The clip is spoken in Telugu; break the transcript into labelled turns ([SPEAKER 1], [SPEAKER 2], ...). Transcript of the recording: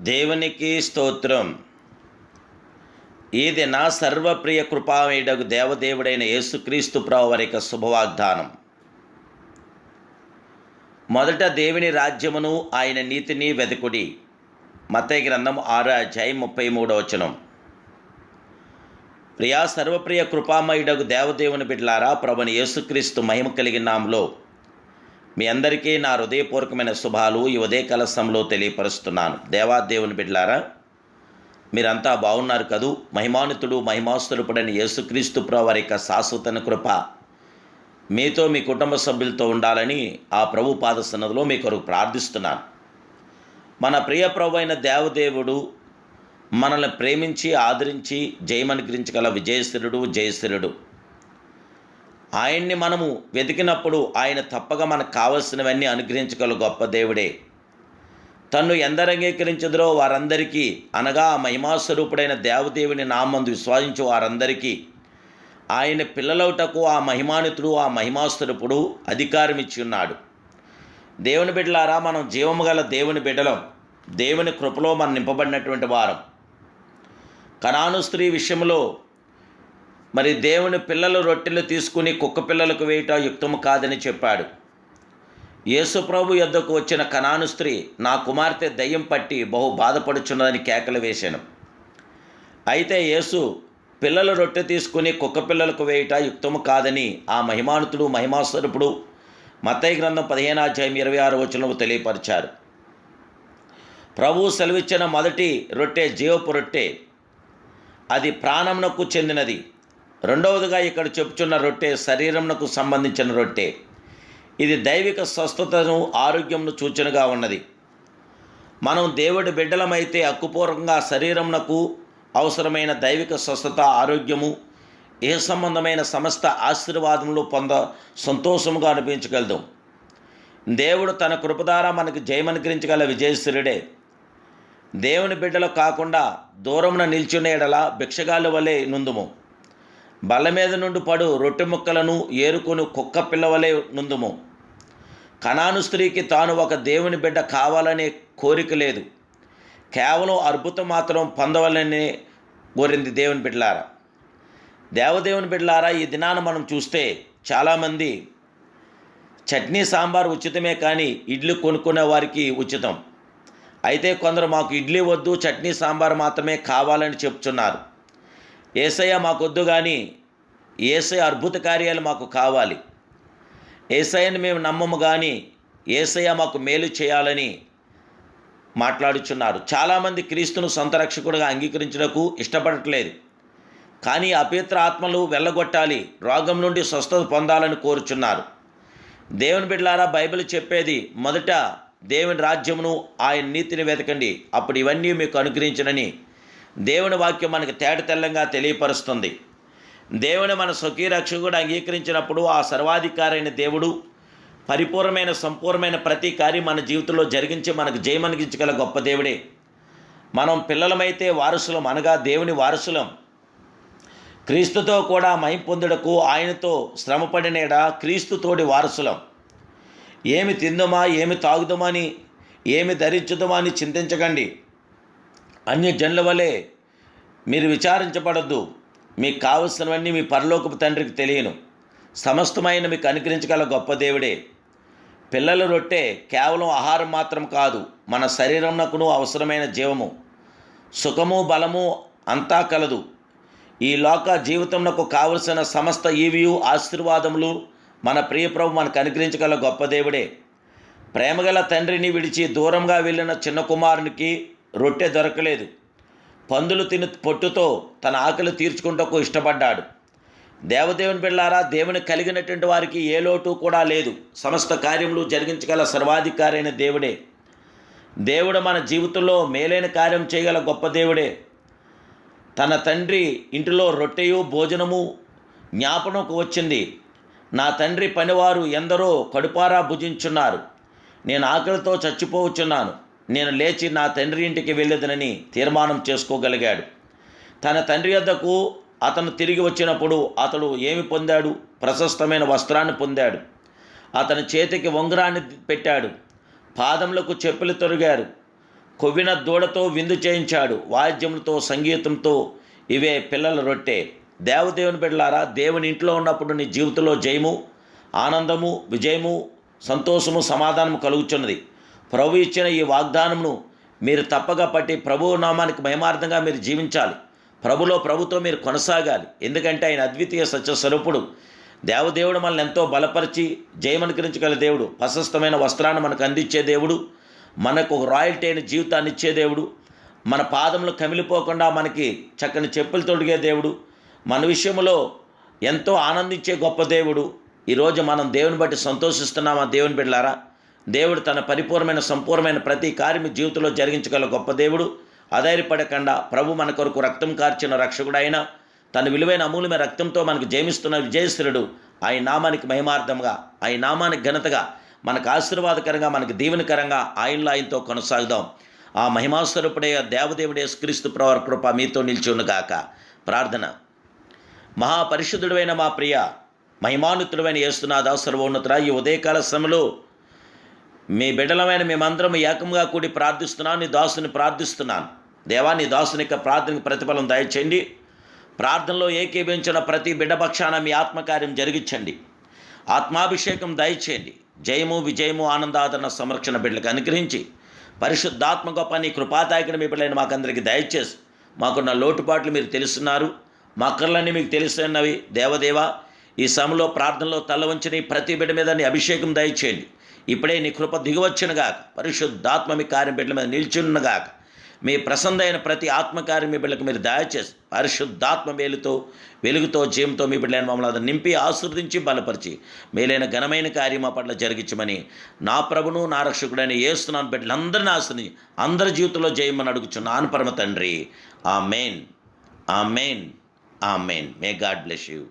[SPEAKER 1] దేవునికి స్తోత్రం. ఇది నా సర్వప్రియ కృపామయుడకు దేవదేవుడైన యేసుక్రీస్తు ప్రావరిక యొక్క శుభవాగ్దానం. మొదట దేవుని రాజ్యమును ఆయన నీతిని వెతుకుడి మతయ గ్రంథం ఆరు అధ్యాయం ముప్పై మూడో వచనం. ప్రియా సర్వప్రియ కృపామయుడకు దేవదేవుని బిడ్లారా ప్రభుని యేసుక్రీస్తు మహిమ కలిగిన నామలో మీ అందరికీ నా హృదయపూర్వకమైన శుభాలు ఈ ఉదయ కలశంలో తెలియపరుస్తున్నాను దేవాదేవుని బిడ్లారా మీరంతా బాగున్నారు కదూ? మహిమానుతుడు మహిమాస్తులుపుడని యేసుక్రీస్తు ప్రభు వారి యొక్క శాశ్వతన కృప మీతో మీ కుటుంబ సభ్యులతో ఉండాలని ఆ ప్రభు పాద సన్నదిలో మీ కొరకు ప్రార్థిస్తున్నాను. మన ప్రియ ప్రభు అయిన దేవదేవుడు మనల్ని ప్రేమించి ఆదరించి జయమనుగ్రించగల విజయశ్రుడు జయశ్రుడు ఆయన్ని మనము వెతికినప్పుడు ఆయన తప్పక మనకు కావలసినవన్నీ అనుగ్రహించగల గొప్ప దేవుడే. తన్ను ఎందరు అంగీకరించదురో వారందరికీ అనగా మహిమాస్వరూపుడైన దేవదేవుని నామందు విశ్వాసించు వారందరికీ. ఆయన పిల్లలవుటకు ఆ మహిమానితుడు ఆ మహిమాస్వరూపుడు అధికారం ఇచ్చి ఉన్నాడు దేవుని బిడ్డలారా మనం జీవము గల దేవుని బిడ్డలం. దేవుని కృపలో మనం నింపబడినటువంటి వారం. కణాను స్త్రీ విషయంలో మరి దేవుని పిల్లలు రొట్టెలు తీసుకుని కుక్క పిల్లలకు వేయట యుక్తము కాదని చెప్పాడు. యేసుప్రభు యొద్దకు వచ్చిన కనాను స్త్రీ నా కుమార్తె దయ్యం పట్టి బహు బాధపడుచున్నదని కేకలు వేశాను అయితే యేసు పిల్లల రొట్టె తీసుకుని కుక్క పిల్లలకు వేయట యుక్తము కాదని ఆ మహిమానుతుడు మహిమాస్వరూపుడు మతయ్య గ్రంథం పదిహేను అధ్యాయం ఇరవై ఆరు వచనము తెలియపరిచారు. ప్రభు సెలవిచ్చిన మొదటి రొట్టె జీవపు రొట్టె. అది ప్రాణమునకు చెందినది. రెండవదిగా ఇక్కడ చెప్పుచున్న రొట్టె శరీరంకు సంబంధించిన రొట్టె. ఇది దైవిక స్వస్థతను ఆరోగ్యంను సూచనగా ఉన్నది. మనం దేవుడి బిడ్డలమైతే హక్కుపూర్వకంగా శరీరంనకు అవసరమైన దైవిక స్వస్థత ఆరోగ్యము ఏ సంబంధమైన సమస్త ఆశీర్వాదములు పొంద సంతోషముగా అనిపించగలదు. దేవుడు తన కృపదారా మనకు జయమనుగ్రహించగల విజయశ్వరుడే దేవుని బిడ్డలు కాకుండా దూరమున నిల్చునేడలా ఎడల వలె నుందుము. బల్ల మీద నుండి పడు రొట్టె ముక్కలను ఏరుకొని కుక్క పిల్లవలే నుందుము. కణాను స్త్రీకి తాను ఒక దేవుని బిడ్డ కావాలనే కోరిక లేదు. కేవలం అద్భుతం మాత్రం పొందవలని కోరింది దేవుని బిడ్డలారా. దేవదేవుని బిడ్డలారా ఈ దినాన మనం చూస్తే చాలామంది చట్నీ సాంబార్ ఉచితమే కానీ ఇడ్లీ కొనుక్కునే వారికి ఉచితం. అయితే కొందరు మాకు ఇడ్లీ వద్దు చట్నీ సాంబార్ మాత్రమే కావాలని చెప్తున్నారు. ఏసయ్య మాకొద్దు కానీ ఏసై అద్భుత కార్యాలు మాకు కావాలి. ఏసయ్యని మేము నమ్మము కానీ ఏసయ్య మాకు మేలు చేయాలని మాట్లాడుచున్నారు. చాలామంది క్రీస్తును సొంత రక్షకుడుగా అంగీకరించడకు ఇష్టపడట్లేదు. కానీ అపవిత్ర ఆత్మలు వెళ్ళగొట్టాలి రోగం నుండి స్వస్థత పొందాలని కోరుచున్నారు. దేవుని బిడ్డలారా బైబిల్ చెప్పేది మొదట దేవుని రాజ్యమును ఆయన నీతిని వెతకండి. అప్పుడు ఇవన్నీ మీకు అనుగ్రహించనని దేవుని వాక్యం మనకు తేటతెల్లంగా తెలియపరుస్తుంది. దేవుని మన స్వకీయ రక్షకుడు అంగీకరించినప్పుడు ఆ సర్వాధికారైన దేవుడు పరిపూర్ణమైన సంపూర్ణమైన ప్రతి కార్యం మన జీవితంలో జరిగించి మనకు జయమనిగించగల గొప్ప దేవుడే. మనం పిల్లలమైతే వారసులం అనగా దేవుని వారసులం. క్రీస్తుతో కూడా మహిం పొందుటకు ఆయనతో శ్రమపడినేడ క్రీస్తుతోడి వారసులం. ఏమి తిందుమా ఏమి తాగుదామని ఏమి ధరించుదామా అని చింతించకండి. అన్య జన్ల వలె మీరు విచారించబడద్దు. మీకు కావలసినవన్నీ మీ పరలోకపు తండ్రికి తెలియను. సమస్తమైన మీకు అనుకరించగల గొప్ప దేవుడే. పిల్లల రొట్టె కేవలం ఆహారం మాత్రం కాదు మన శరీరంనకును అవసరమైన జీవము. సుఖము బలము అంతా కలదు. ఈ లోక జీవితంలో కావలసిన సమస్త ఈవియు ఆశీర్వాదములు మన ప్రియప్రభు మనకు అనుగ్రహించగల గొప్ప దేవుడే. ప్రేమగల తండ్రిని విడిచి దూరంగా వెళ్ళిన చిన్న కుమారునికి రొట్టె దొరకలేదు. పందులు తిని పొట్టుతో తన ఆకలి తీర్చుకుంటకు ఇష్టపడ్డాడు. దేవదేవుని బిళ్ళారా దేవుని కలిగినటువంటి వారికి ఏ లోటు కూడా లేదు. సమస్త కార్యములు జరిగించగల సర్వాధికారి అయిన దేవుడే. దేవుడు మన జీవితంలో మేలైన కార్యం చేయగల గొప్ప దేవుడే. తన తండ్రి ఇంటిలో రొట్టెయు భోజనము జ్ఞాపనకు వచ్చింది. నా తండ్రి పనివారు ఎందరో కడుపారా భుజించున్నారు. నేను ఆకలితో చచ్చిపోవచ్చున్నాను నేను లేచి నా తండ్రి ఇంటికి వెళ్ళేదనని తీర్మానం చేసుకోగలిగాడు. తన తండ్రి వద్దకు అతను తిరిగి వచ్చినప్పుడు అతడు ఏమి పొందాడు? ప్రశస్తమైన వస్త్రాన్ని పొందాడు. అతని చేతికి ఉంగరాన్ని పెట్టాడు. పాదములకు చెప్పులు తొరిగారు. కొవ్విన దూడతో విందు చేయించాడు. వాద్యములతో సంగీతంతో ఇవే పిల్లల రొట్టె. దేవదేవుని బిడ్డలారా దేవుని ఇంట్లో ఉన్నప్పుడు నీ జీవితంలో జయము ఆనందము విజయము సంతోషము సమాధానము కలుగుచున్నది. ప్రభు ఇచ్చిన ఈ వాగ్దానమును మీరు తప్పగా పట్టి ప్రభువు నామానికి మహిమార్థంగా మీరు జీవించాలి. ప్రభులో ప్రభుతో మీరు కొనసాగాలి. ఎందుకంటే ఆయన అద్వితీయ సత్య స్వరూపుడు దేవదేవుడు మనల్ని ఎంతో బలపరిచి జయమనుకరించగల దేవుడు. ప్రశస్తమైన వస్త్రాన్ని మనకు అందించే దేవుడు. మనకు రాయల్టీ అయిన జీవితాన్ని ఇచ్చే దేవుడు. మన పాదములు కమిలిపోకుండా మనకి చక్కని చెప్పులు తొడిగే దేవుడు. మన విషయంలో ఎంతో ఆనందించే గొప్ప దేవుడు. ఈరోజు మనం దేవుని బట్టి సంతోషిస్తున్నామా? దేవుని బిడ్డలారా? దేవుడు తన పరిపూర్ణమైన సంపూర్ణమైన ప్రతి కార్యము జీవితంలో జరిగించగల గొప్ప దేవుడు. అధైర్యపడకుండా ప్రభు మన కొరకు రక్తం కార్చిన రక్షకుడైన తన విలువైన అమూల్యమైన రక్తంతో మనకు జయమిస్తున్న విజయశ్వరుడు ఆయన నామానికి మహిమార్థంగా ఆయన నామానికి ఘనతగా మనకు ఆశీర్వాదకరంగా మనకు దీవెనకరంగా ఆయనలో ఆయనతో కొనసాగుదాం. ఆ మహిమాస్వరూపుడే దేవదేవుడే క్రీస్తు ప్రవర్ కృప మీతో నిల్చునుగాక ప్రార్థన. మహాపరిశుద్ధుడైన మా ప్రియ మహిమానుతుడమైన యేస్తునాథ సర్వోన్నతుడ ఈ ఉదయకాల సమయంలో మీ బిడ్డలమైన మేమందరం ఏకంగా కూడి ప్రార్థిస్తున్నాను నీ దాసుని ప్రార్థిస్తున్నాను దేవా నీ దాసుని యొక్క ప్రార్థనకు ప్రతిఫలం దయచేయండి. ప్రార్థనలో ఏకీభించిన ప్రతి బిడ్డపక్షాన మీ ఆత్మకార్యం జరిగించండి. ఆత్మాభిషేకం దయచేయండి. జయము విజయము ఆనందాదరణ సంరక్షణ బిడ్డలకు అనుగ్రహించి పరిశుద్ధాత్మ గొప్ప నీ కృపాదాయకుని మీ బిడ్డలైన మాకందరికీ దయచేసి మాకున్న లోటుపాట్లు మీరు తెలుస్తున్నారు మా అక్కర్లన్నీ మీకు తెలుస్తున్నవి దేవదేవ ఈ సమయంలో ప్రార్థనలో తల వంచిన ప్రతి బిడ్డ మీద నీ అభిషేకం దయచేయండి. ఇప్పుడే నీ కృప దిగవచ్చునుగాక పరిశుద్ధాత్మ మీ కార్యం బిడ్డల మీద నిల్చున్నగాక మీ ప్రసన్నమైన ప్రతి ఆత్మకార్యం మీ బిడ్డలకు మీరు దయచేసి పరిశుద్ధాత్మ మేలుతో వెలుగుతో జీవంతో మీ బిడ్డలైన మమ్మల్ని అది నింపి ఆశీర్దించి బలపరిచి మేలైన ఘనమైన కార్యం మా పట్ల జరిగించమని నా ప్రభును నా రక్షకుడైన ఏస్తున్నాను బిడ్డలందరినీ ఆశ్రయించి అందరి జీవితంలో జయమని అడుగుచున్నాను పరమ తండ్రి. ఆ మెయిన్ ఆ మెయిన్ ఆ మెయిన్ మే గాడ్ బ్లెస్ యూ